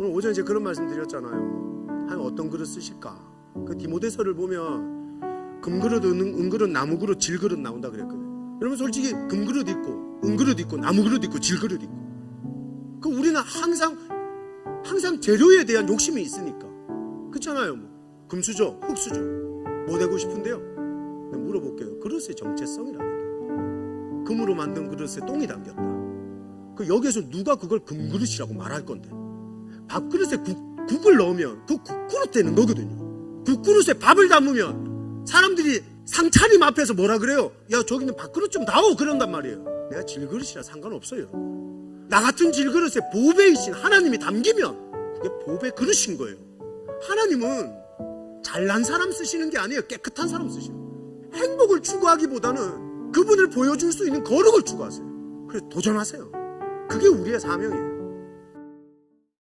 오늘 오전에 제가 그런 말씀 드렸잖아요. 한 어떤 그릇 쓰실까? 그 디모데서를 보면 금그릇, 은, 은그릇, 나무그릇, 질그릇 나온다 그랬거든요. 여러분 솔직히 금그릇 있고 은그릇 있고 나무그릇 있고 질그릇 있고 그 우리는 항상 항상 재료에 대한 욕심이 있으니까 그렇잖아요. 뭐. 금수저, 흙수저 뭐 되고 싶은데요? 네, 물어볼게요. 그릇의 정체성이라는 게 금으로 만든 그릇에 똥이 담겼다. 그 여기에서 누가 그걸 금그릇이라고 말할 건데 밥그릇에 국, 국을 넣으면 그 국그릇 되는 거거든요. 국그릇에 밥을 담으면 사람들이 상차림 앞에서 뭐라 그래요? 야 저기 는 밥그릇 좀 다오 그런단 말이에요. 내가 질그릇이라 상관없어요. 나 같은 질그릇에 보배이신 하나님이 담기면 그게 보배 그릇인 거예요. 하나님은 잘난 사람 쓰시는 게 아니에요. 깨끗한 사람 쓰시는 거예요. 행복을 추구하기보다는 그분을 보여줄 수 있는 거룩을 추구하세요. 그래서 도전하세요. 그게 우리의 사명이에요.